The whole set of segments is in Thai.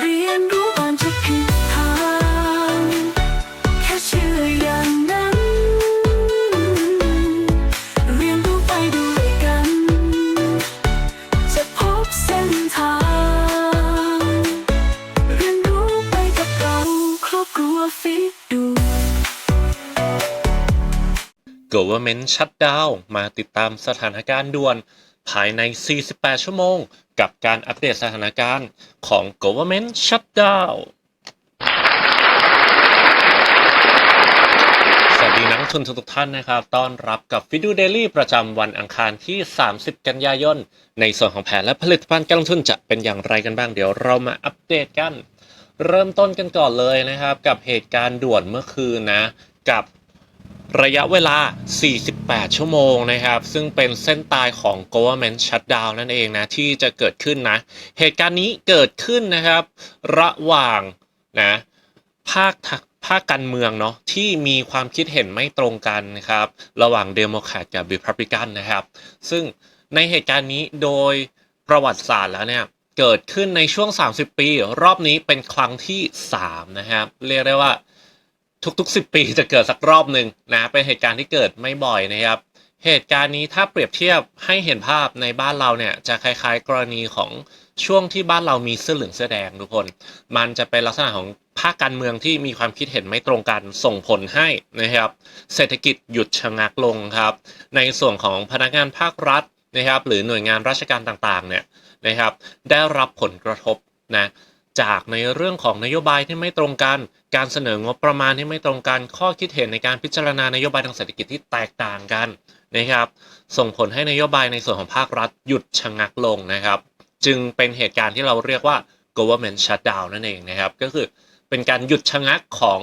เรียนรู้ก่อนจะผิดทางแค่เชื่ออย่างนั้น เรียนรู้ไปด้วยกัน จะพบเส้นทาง เรียนรู้ไปกับเราครอบครัวฟิตดู Government Shutdown มาติดตามสถานการณ์ด่วน ภายใน 48 ชั่วโมง กับการอัปเดตสถานการณ์ของ Government Shutdown สวัสดีนักทุนทุกท่านนะครับ ต้อนรับกับฟิดูเดลี่ประจำวันอังคารที่ 30 กันยายน ในส่วนของแผนและผลิตภัณฑ์การลงทุนจะเป็นอย่างไรกันบ้าง เดี๋ยวเรามาอัปเดตกัน เริ่มต้นกันก่อนเลยนะครับ กับเหตุการณ์ด่วนเมื่อคืนนะ กับ ระยะเวลา 48 ชั่วโมงนะครับ ซึ่งเป็นเส้นตายของ government shutdown นั่นเองนะ ที่จะเกิดขึ้นนะ เหตุการณ์นี้เกิดขึ้นนะครับ ระหว่างนะภาคภาคการเมืองเนาะที่มีความคิดเห็นไม่ตรงกันนะครับ ระหว่างเดโมแครตกับ Republican นะครับ ซึ่งในเหตุการณ์นี้โดยประวัติศาสตร์แล้วเนี่ยเกิดขึ้นในช่วง 30 ปี รอบนี้เป็นครั้งที่ 3 นะครับ เรียกได้ว่า ทุกๆ 10 ปีจะเกิดสักรอบหนึ่งนะเป็นเหตุการณ์ที่เกิดไม่บ่อยนะครับ เหตุการณ์นี้ถ้าเปรียบเทียบให้เห็นภาพในบ้านเราเนี่ยจะคล้ายๆ กรณีของช่วงที่บ้านเรามีเสื้อเหลืองเสื้อแดงทุกคน มันจะเป็นลักษณะของภาคการเมืองที่มีความคิดเห็นไม่ตรงกันส่งผลให้นะครับ เศรษฐกิจหยุดชะงักลงครับ ในส่วนของพนักงานภาครัฐนะครับ หรือหน่วยงานราชการต่างๆเนี่ยนะครับ ได้รับผลกระทบนะ จากในเรื่องของนโยบายที่ไม่ตรงกัน การเสนองบประมาณที่ไม่ตรงกัน ข้อคิดเห็นในการพิจารณานโยบายทางเศรษฐกิจที่แตกต่างกันนะครับ ส่งผลให้นโยบายในส่วนของภาครัฐหยุดชะงักลงนะครับ จึงเป็นเหตุการณ์ที่เราเรียกว่า government shutdown นั่นเองนะครับ ก็คือเป็นการหยุดชะงักของ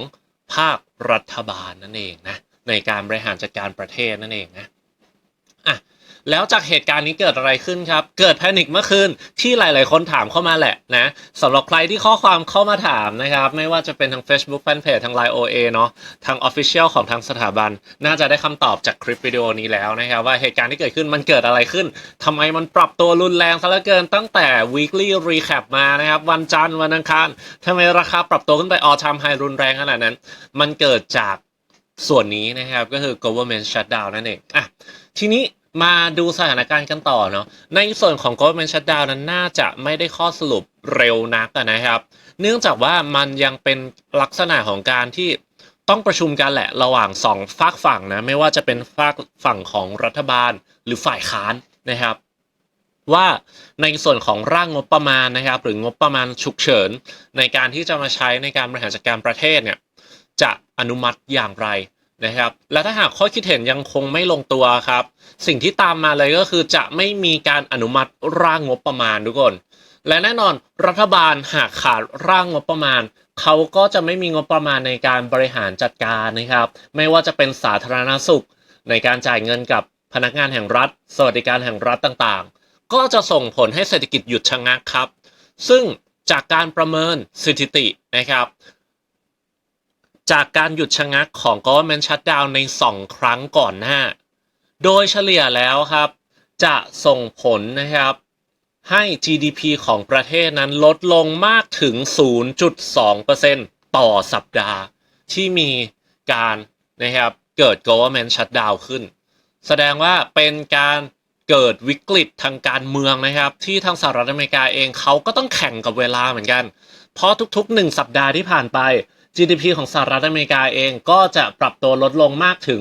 ภาครัฐบาลนั่นเองนะในการบริหารจัดการประเทศนั่นเองนะอะ แล้วจากเหตุการณ์นี้เกิดอะไรขึ้นครับ เกิดแพนิคเมื่อคืนที่หลาย ๆ คนถามเข้ามาแหละนะสำหรับใครที่ข้อความเข้ามาถามนะครับ ไม่ว่าจะเป็นทาง Facebook Fanpage ทาง Line OA เนาะทาง Official ของทางสถาบัน น่าจะได้คำตอบจากคลิปวิดีโอนี้แล้วนะครับ ว่าเหตุการณ์ที่เกิดขึ้นมันเกิดอะไรขึ้นทำไมมันปรับตัวรุนแรงซะเหลือเกินตั้งแต่ weekly recap มานะครับ วันจันทร์วันอังคารทำไมราคาปรับตัวขึ้นไป all time high รุนแรงขนาดนั้น มันเกิดจากส่วนนี้นะครับก็คือ government shutdown นั่นเองอะทีนี้ มาดูสถานการณ์กันต่อเนาะในส่วนของ government shutdown นั้นน่าจะไม่ได้ข้อสรุปเร็วนักนะครับ เนื่องจากว่ามันยังเป็นลักษณะของการที่ต้องประชุมกันแหละระหว่างสองฝากฝั่งนะไม่ว่าจะเป็นฝากฝั่งของรัฐบาลหรือฝ่ายค้านนะครับ ว่าในส่วนของร่างงบประมาณนะครับ หรืองบประมาณฉุกเฉินในการที่จะมาใช้ในการบริหารจัดการประเทศเนี่ยจะอนุมัติอย่างไร นะครับ และถ้าหากข้อคิดเห็นยังคงไม่ลงตัวครับ สิ่งที่ตามมาเลยก็คือจะไม่มีการอนุมัติร่างงบประมาณทุกคน และแน่นอนรัฐบาลหากขาดร่างงบประมาณเขาก็จะไม่มีงบประมาณในการบริหารจัดการนะครับ ไม่ว่าจะเป็นสาธารณสุข ในการจ่ายเงินกับพนักงานแห่งรัฐ สวัสดิการแห่งรัฐต่างๆ ก็จะส่งผลให้เศรษฐกิจหยุดชะงักครับ ซึ่งจากการประเมินสถิตินะครับ จากการหยุดชะงักของ government shutdown ใน 2 ครั้งก่อนหน้า โดยเฉลี่ยแล้วครับ จะส่งผลนะครับให้ GDP ของประเทศนั้นลดลงมากถึง 0.2%ต่อสัปดาห์ ที่มีการนะครับเกิด government shutdown ขึ้น แสดงว่าเป็นการเกิดวิกฤตทางการเมืองนะครับ ที่ทางสหรัฐอเมริกาเองเขาก็ต้องแข่งกับเวลาเหมือนกัน เพราะทุกๆ 1 สัปดาห์ที่ผ่านไป GDP ของสหรัฐอเมริกาเองก็จะปรับตัวลดลงมากถึง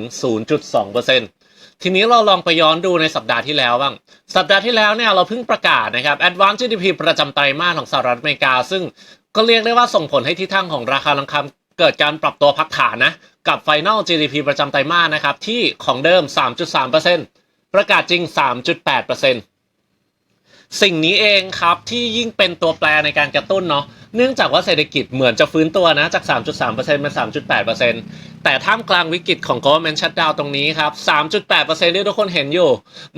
0.2%ทีนี้เราลองไปย้อนดูในสัปดาห์ที่แล้วบ้าง สัปดาห์ที่แล้วเนี่ยเราเพิ่งประกาศนะครับ Advanced GDP ประจำไตรมาสของสหรัฐอเมริกา ซึ่งก็เรียกได้ว่าส่งผลให้ทิศทางของราคาทองคำเกิดการปรับตัวพักฐานนะ กับ Final GDP ประจำไตรมาสนะครับที่ของเดิม 3.3%ประกาศจริง 3.8%สิ่งนี้เองครับที่ยิ่งเป็นตัวแปรในการกระตุ้นเนาะ เนื่องจากว่าเศรษฐกิจเหมือนจะฟื้นตัวนะ จาก 3.3%เป็น3.8%แต่ท่ามกลางวิกฤตของ government shutdown ตรงนี้ครับ 3.8%ที่ทุกคนเห็นอยู่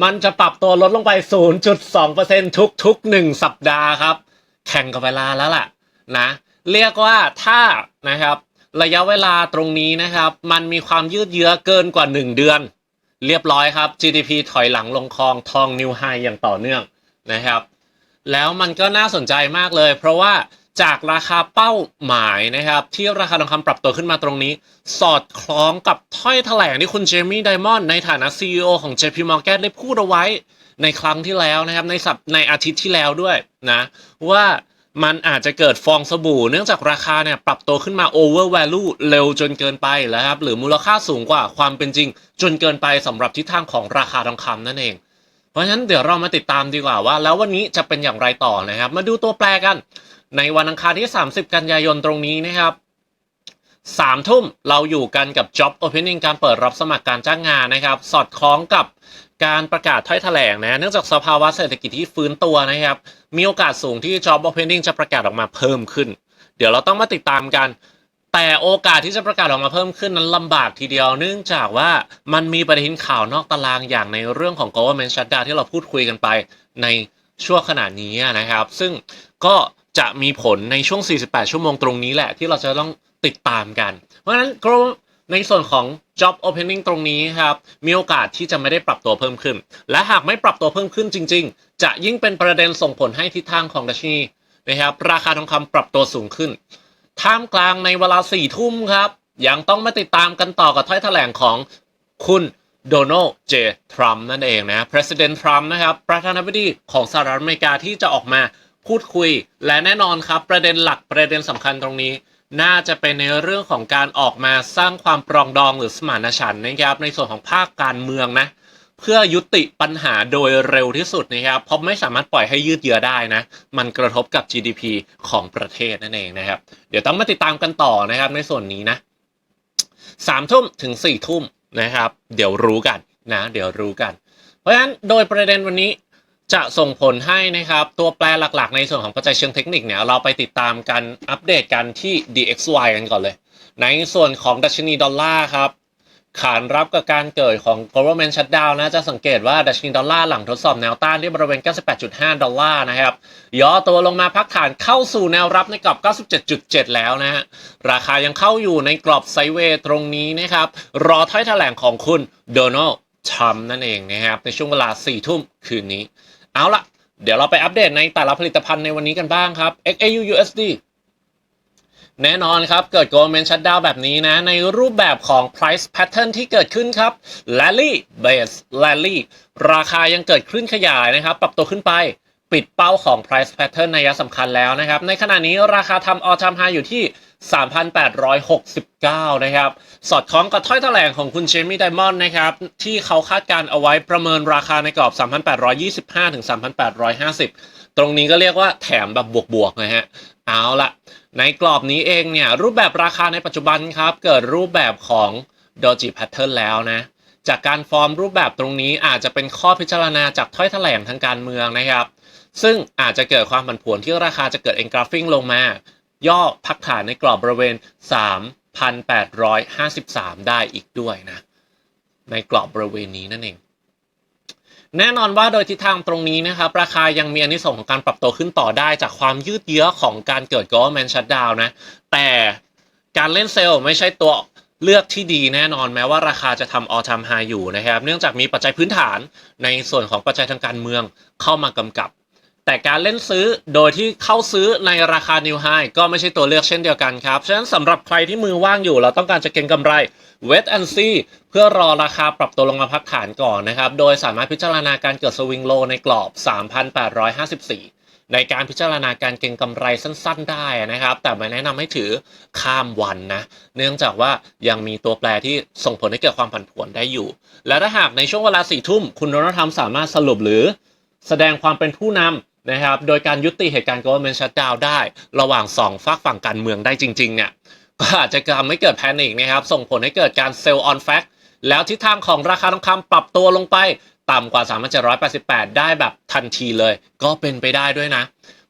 มันจะปรับตัวลดลงไป 0.2%ทุกๆ 1 สัปดาห์ครับ แข่งกับเวลาแล้วล่ะนะ เรียกว่าถ้านะครับระยะเวลาตรงนี้นะครับ มันมีความยืดเยื้อเกินกว่า 1 เดือน เรียบร้อยครับ GDP ถอยหลังลงคลองทองนิวไฮอย่างต่อเนื่องนะครับ แล้วมันก็น่าสนใจมากเลย เพราะว่า จากราคาเป้าหมายนะครับ ที่ราคาทองคำปรับตัวขึ้นมาตรงนี้ สอดคล้องกับถ้อยแถลงที่คุณเจมี่ไดมอนด์ในฐานะ CEO ของ JP Morgan ได้พูดเอาไว้ในครั้งที่แล้วนะครับ ในสัปในอาทิตย์ที่แล้วด้วยนะ ว่ามันอาจจะเกิดฟองสบู่ เนื่องจากราคาเนี่ยปรับตัวขึ้นมา over value เร็วจนเกินไปแล้วครับ หรือมูลค่าสูงกว่าความเป็นจริง จนเกินไปสำหรับทิศทางของราคาทองคำนั่นเองเพราะฉะนั้นเดี๋ยวเรามาติดตามดีกว่าว่า แล้ววันนี้จะเป็นอย่างไรต่อนะครับ มาดูตัวแปรกัน ในวันอังคารที่ 30 กันยายนตรงนี้นะครับสามทุ่มเราอยู่กันกับ Job Opening การเปิดรับสมัครการจ้างงานนะครับ สอดคล้องกับการประกาศถ้อยแถลงนะ เนื่องจากสภาวะเศรษฐกิจที่ฟื้นตัวนะครับ มีโอกาสสูงที่ Job Opening จะประกาศออกมาเพิ่มขึ้น เดี๋ยวเราต้องมาติดตามกัน แต่โอกาสที่จะประกาศออกมาเพิ่มขึ้นนั้นลำบากทีเดียว เนื่องจากว่ามันมีประเด็นข่าวนอกตารางอย่างในเรื่องของ government shutdown ที่เราพูดคุยกันไปในช่วงขณะนี้นะครับ ซึ่งก็ จะมีผลในช่วง 48 ชั่วโมงตรงนี้แหละ ที่เราจะต้องติดตามกัน เพราะฉะนั้นก็ในส่วนของ job opening ตรงนี้ครับ มีโอกาสที่จะไม่ได้ปรับตัวเพิ่มขึ้น และหากไม่ปรับตัวเพิ่มขึ้นจริง ๆ จะยิ่งเป็นประเด็นส่งผลให้ทิศทางของดัชนีนะครับราคาทองคำปรับตัวสูงขึ้น ท่ามกลางในเวลาสี่ทุ่มครับ ยังต้องมาติดตามกันต่อกับถ้อยแถลงของคุณโดนัลด์เจ ทรัมป์นั่นเองนะ President Trump นะครับ ประธานาธิบดีของสหรัฐอเมริกาที่จะออกมา พูดคุย และแน่นอนครับประเด็นหลักประเด็นสำคัญตรงนี้ น่าจะเป็นในเรื่องของการออกมาสร้างความปรองดองหรือสมานฉันท์นะครับในส่วนของภาคการเมืองนะเพื่อยุติปัญหาโดยเร็วที่สุดนะครับเพราะไม่สามารถปล่อยให้ยืดเยื้อได้นะ มันกระทบกับ GDP ของประเทศนั่นเองนะครับ เดี๋ยวต้องมาติดตามกันต่อนะครับในส่วนนี้นะสามทุ่มถึงสี่ทุ่มนะครับ เดี๋ยวรู้กันนะ เดี๋ยวรู้กัน เพราะฉะนั้นโดยประเด็นวันนี้ จะส่งผลให้นะครับตัวแปรหลักๆ ในส่วนของปัจจัยเชิงเทคนิคเนี่ยเราไปติดตามกันอัปเดตกันที่ DXY กันก่อนเลย ในส่วนของดัชนีดอลลาร์ครับขานรับกับการเกิดของ government shutdown นะจะสังเกตว่าดัชนีดอลลาร์หลังทดสอบแนวต้านที่บริเวณ 98.5 ดอลลาร์นะครับย่อตัวลงมาพักฐานเข้าสู่แนวรับในกรอบ 97.7 แล้วนะฮะราคายังเข้าอยู่ในกรอบไซเวย์ตรงนี้นะครับ รอถ้อยแถลงของคุณโดนัลด์ทรัมป์นั่นเองนะครับ ในช่วงเวลา 4 ทุ่มคืนนี้ เอาละเดี๋ยวเราไปอัปเดตในแต่ละผลิตภัณฑ์ในวันนี้กันบ้างครับ XAU USD แน่นอนครับ เกิด government shutdown แบบนี้นะ ในรูปแบบของ price pattern ที่เกิดขึ้นครับ rally base rally ราคายังเกิดขึ้นขยายนะครับ ปรับตัวขึ้นไปปิดเป้าของ price pattern ในยะสำคัญแล้วนะครับ ในขณะนี้ราคาทำ all time high อยู่ที่ 3,869 นะครับ สอดคล้องกับถ้อยแถลงของคุณเจมี่ไดมอนด์นะครับ ที่เขาคาดการเอาไว้ประเมินราคาในกรอบ 3,825 ถึง 3,850 ตรงนี้ก็เรียกว่าแถมแบบบวกๆนะฮะ เอาละในกรอบนี้เองเนี่ย รูปแบบราคาในปัจจุบันครับ เกิดรูปแบบของ Doji Pattern แล้วนะ จากการฟอร์มรูปแบบตรงนี้อาจจะเป็นข้อพิจารณาจากถ้อยแถลงทางการเมืองนะครับซึ่งอาจจะเกิดความผันผวนที่ราคาจะเกิดเอ็นกราฟิงลงมา ย่อพักฐานในกรอบบริเวณ 3,853 ได้อีกด้วยนะ ในกรอบบริเวณนี้นั่นเอง แน่นอนว่าโดยทิศทางตรงนี้นะครับ ราคายังมีอันิสงของการปรับตัวขึ้นต่อได้จากความยืดเยื้อของการเกิด government shutdown นะ แต่การเล่นเซลล์ไม่ใช่ตัวเลือกที่ดีแน่นอนแม้ว่าราคาจะทำ all time high อยู่นะครับ เนื่องจากมีปัจจัยพื้นฐานในส่วนของปัจจัยทางการเมืองเข้ามากำกับ แต่การเล่นซื้อโดยที่เข้าซื้อในราคา new high ก็ไม่ใช่ตัวเลือกเช่นเดียวกันครับ ฉะนั้นสำหรับใครที่มือว่างอยู่ เราต้องการจะเก็งกำไร wait and see เพื่อรอราคาปรับตัวลงมาพักฐานก่อนนะครับ โดยสามารถพิจารณาการเกิดสวิงโลในกรอบ 3,854 ในการพิจารณาการเก็งกำไรสั้นๆ ได้นะครับ แต่ไม่แนะนำให้ถือข้ามวันนะ เนื่องจากว่ายังมีตัวแปรที่ส่งผลให้เกิดความผันผวนได้อยู่ และถ้าหากในช่วงเวลาสี่ทุ่มคุณโดนัลด์ทรัมป์สามารถสรุปหรือ แสดงความเป็นผู้นำ นะครับ โดยการยุติเหตุการณ์ government shutdown ได้ ระหว่างสองฝากฝั่งการเมืองได้จริงๆเนี่ยก็อาจจะทำให้เกิดแพนิคนะครับ ส่งผลให้เกิดการเซลล์ออนแฟกแล้วทิศทางของราคาทองคำปรับตัวลงไปต่ำกว่า 3,788 ได้แบบทันทีเลย ก็เป็นไปได้ด้วยนะ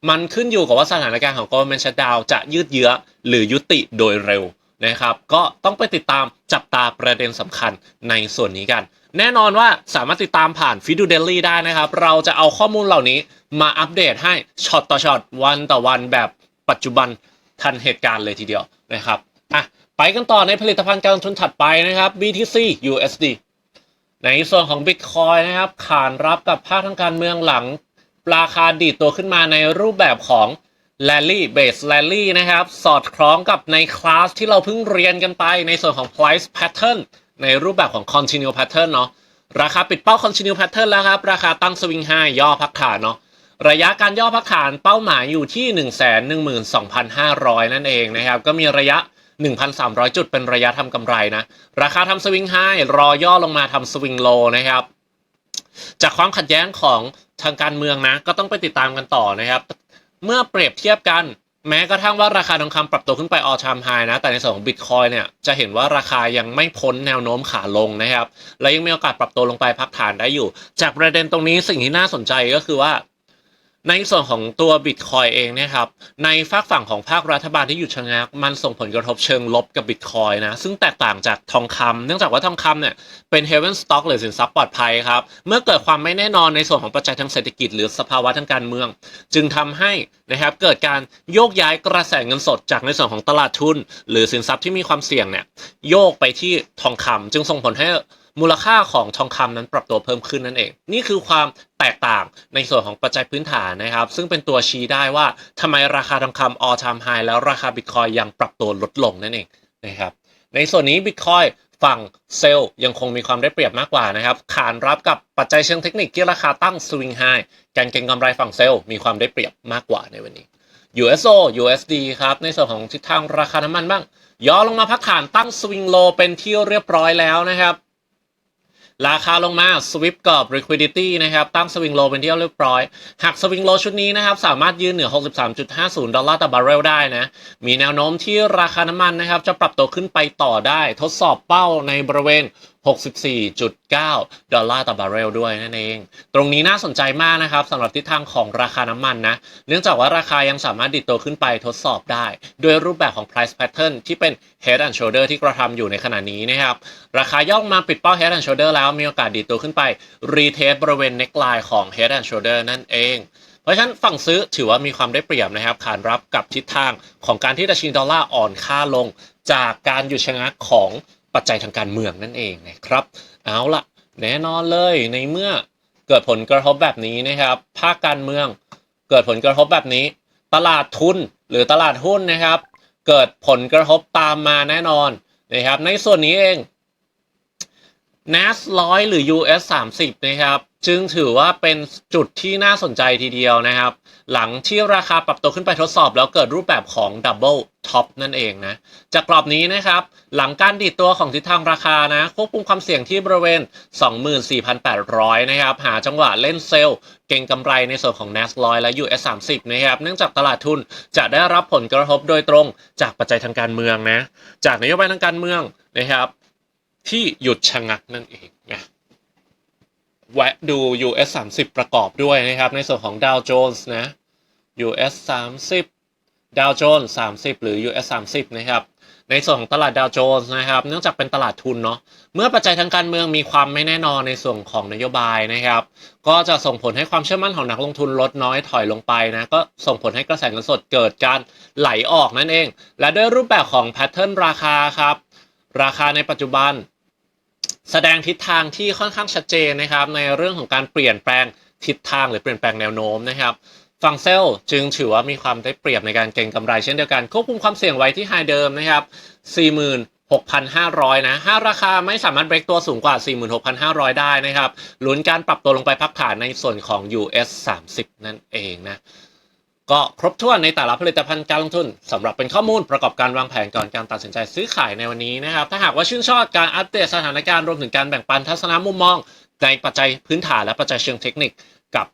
มันขึ้นอยู่กับว่าสถานการณ์ของ government shutdown จะยืดเยื้อหรือยุติโดยเร็วนะครับ ก็ต้องไปติดตามจับตาประเด็นสำคัญในส่วนนี้กัน แน่นอนว่าสามารถติดตามผ่านฟิดูเดลี่ได้นะครับ เราจะเอาข้อมูลเหล่านี้มาอัปเดตให้ช็อตต่อช็อตวันต่อวันแบบปัจจุบันทันเหตุการณ์เลยทีเดียวนะครับอะไปกันต่อในผลิตภัณฑ์การลงทุนถัดไปนะครับ BTC USD ในส่วนของ Bitcoin นะครับขานรับกับภาคทางการเมืองหลังราคาดีดตัวขึ้นมาในรูปแบบของแ a ลลี่เบสแ a ลลี่นะครับ สอดคล้องกับในคลาสที่เราเพิ่งเรียนกันไปในส่วนของ price pattern ในรูปแบบของ continue pattern เนาะราคาปิดเป้า continue pattern แล้วครับ ราคาตั้ง swing high ย่อพักฐานเนาะระยะการย่อพักฐานเป้าหมายอยู่ที่ 112,500 นั่นเองนะครับ ก็มีระยะ 1,300 จุดเป็นระยะทำกำไรนะ ราคาทำสวิงไฮรอย่อลงมาทำสวิงโลนะครับ จากความขัดแย้งของทางการเมืองนะ ก็ต้องไปติดตามกันต่อนะครับ เมื่อเปรียบเทียบกัน แม้กระทั่งว่าราคาทองคำปรับตัวขึ้นไป all time high นะ แต่ในส่วนของ Bitcoin เนี่ย จะเห็นว่าราคายังไม่พ้นแนวโน้มขาลงนะครับ และยังมีโอกาสปรับตัวลงไปพักฐานได้อยู่ จากประเด็นตรงนี้สิ่งที่น่าสนใจก็คือว่า ในส่วนของตัว Bitcoin เองเนี่ยครับในฝากฝั่งของภาครัฐบาลที่หยุดชะงักมันส่งผลกระทบเชิงลบกับ Bitcoin นะซึ่งแตกต่างจากทองคำเนื่องจากว่าทองคำเนี่ยเป็น Haven Stock หรือสินทรัพย์ปลอดภัยครับเมื่อเกิดความไม่แน่นอนในส่วนของปัจจัยทางเศรษฐกิจหรือสภาวะทางการเมือง จึงทำให้นะครับเกิดการโยกย้ายกระแสเงินสดจากในส่วนของตลาดทุน หรือสินทรัพย์ที่มีความเสี่ยงเนี่ยโยกไปที่ทองคำจึงส่งผลให้ มูลค่าของทองคำนั้นปรับตัวเพิ่มขึ้นนั่นเอง นี่คือความแตกต่างในส่วนของปัจจัยพื้นฐานนะครับ ซึ่งเป็นตัวชี้ได้ว่าทำไมราคาทองคำ all time high แล้วราคาบิตคอยยังปรับตัวลดลงนั่นเองนะครับในส่วนนี้บิตคอยฝั่งเซลล์ยังคงมีความได้เปรียบมากกว่านะครับขานรับกับปัจจัยเชิงเทคนิคที่ราคาตั้งสวิงไฮการเก็งกำไรฝั่งเซลล์มีความได้เปรียบมากกว่าในวันนี้ USO USD ครับในส่วนของทิศทางราคาน้ำมันบ้างย่อลงมาพักฐานตั้งสวิงโลเป็นที่เรียบร้อยแล้วนะครับ ราคาลงมาสวิปกับ liquidity นะครับ ตั้งสวิงโลเป็นที่เรียบร้อย หากสวิงโลชุดนี้นะครับ สามารถยืนเหนือ 63.50 ดอลลาร์ต่อบาร์เรลได้นะ มีแนวโน้มที่ราคาน้ำมันนะครับ จะปรับตัวขึ้นไปต่อได้ ทดสอบเป้าในบริเวณ 64.9 ดอลลาร์ต่อบาร์เรลด้วยนั่นเอง ตรงนี้น่าสนใจมากนะครับสำหรับทิศทางของราคาน้ำมันนะ เนื่องจากว่าราคายังสามารถดิดตัวขึ้นไปทดสอบได้ ด้วยรูปแบบของ price pattern ที่เป็น head and shoulder ที่กระทำอยู่ในขณะนี้นะครับ ราคาย่องมาปิดเป้า head and shoulder แล้วมีโอกาสดีดตัวขึ้นไป retest บริเวณ neckline ของ head and shoulder นั่นเองเพราะฉะนั้นฝั่งซื้อถือว่ามีความได้เปรียบนะครับขานรับกับทิศทางของการที่ดัชนีดอลลาร์อ่อนค่าลง จากการหยุดชะงักของ ปัจจัยทางการเมืองนั่นเองนะครับ เอาละแน่นอนเลยในเมื่อเกิดผลกระทบแบบนี้นะครับ ภาคการเมืองเกิดผลกระทบแบบนี้ ตลาดทุนหรือตลาดหุ้นนะครับ เกิดผลกระทบตามมาแน่นอนนะครับ ในส่วนนี้เอง NAS 100 หรือ US 30 นะครับ จึงถือว่าเป็นจุดที่น่าสนใจทีเดียวนะครับ หลังที่ราคาปรับตัวขึ้นไปทดสอบแล้วเกิดรูปแบบของ Double Top นั่นเองนะ จากกรอบนี้นะครับ หลังการดีดตัวของทิศทางราคานะ ควบคุมความเสี่ยงที่บริเวณ 24,800 นะครับ หาจังหวะเล่นเซลล์เก่งกำไรในส่วนของ NAS 100และ US 30 นะครับ เนื่องจากตลาดทุนจะได้รับผลกระทบโดยตรงจากปัจจัยทางการเมืองนะ จากนโยบายทางการเมืองนะครับ ที่หยุดชะงักนั่นเองนะแวะดู US 30 ประกอบด้วยนะครับ ในส่วนของ Dow Jones นะ US 30 Dow Jones 30 หรือ US 30 นะครับ ในส่วนของตลาดดาวโจนส์นะครับ เนื่องจากเป็นตลาดทุนเนาะ เมื่อปัจจัยทางการเมืองมีความไม่แน่นอนในส่วนของนโยบายนะครับ ก็จะส่งผลให้ความเชื่อมั่นของนักลงทุนลดน้อยถอยลงไปนะ ก็ส่งผลให้กระแสเงินสดเกิดการไหลออกนั่นเอง และด้วยรูปแบบของแพทเทิร์นราคาครับ ราคาในปัจจุบัน แสดงทิศทางที่ค่อนข้างชัดเจนนะครับในเรื่องของการเปลี่ยนแปลงทิศทางหรือเปลี่ยนแปลงแนวโน้มนะครับฝั่งเซลจึงถือว่ามีความได้เปรียบในการเก็งกำไรเช่นเดียวกันควบคุมความเสี่ยงไว้ที่ไฮเดิมนะครับ46,500 นะห้าราคาไม่สามารถเบรกตัวสูงกว่า 46,500 ได้นะครับ ลุ้นการปรับตัวลงไปพักฐานในส่วนของ US 30 นั่นเองนะ ก็ครบถ้วนในแต่ละผลิตภัณฑ์การลงทุนสำหรับเป็นข้อมูลประกอบการวางแผนก่อนการตัดสินใจซื้อขายในวันนี้นะครับ ถ้าหากว่าชื่นชอบการอัปเดตสถานการณ์รวมถึงการแบ่งปันทัศนมุมมอง ในปัจจัยพื้นฐานและปัจจัยเชิงเทคนิคกับ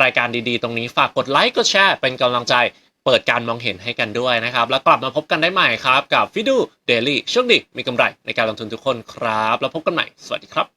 รายการดีๆ ตรงนี้ฝากกดไลค์กดแชร์เป็นกำลังใจเปิดการมองเห็นให้กันด้วยนะครับ แล้วกลับมาพบกันได้ใหม่ครับ กับฟิดูเดลี่โชคดีมีกำไรในการลงทุนทุกคนครับ แล้วพบกันใหม่ สวัสดีครับ